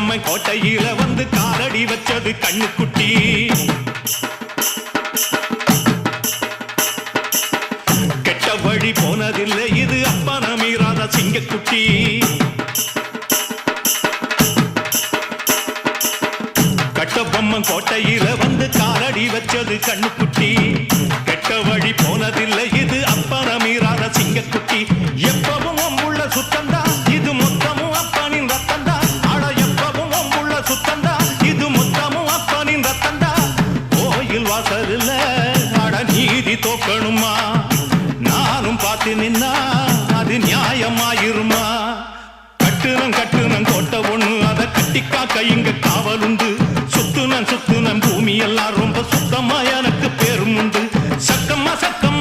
பொம்மை கோட்டையில வந்து காலடி வச்சது கண்ணுக்குட்டி. கெட்ட வழி போனதில்லை இது அப்பா மீறாத சிங்கக்குட்டி. கட்டபொம்மன் கோட்டையில வந்து காலடி வச்சது கண்ணுக்குட்டி. வாசல்ல அட நீதி தோக்கணுமா? நானும் பார்த்து நின்னா அது நியாயமாயிருமா? கட்டுனம் கட்டுனம் கோட்ட ஒண்ணு அதை கட்டிக்காக்க இங்க காவல் உண்டு. சுத்துனம் பூமி எல்லாம் ரொம்ப சுத்தமா எனக்கு பேரும் உண்டு. சக்கம்மா சக்கம்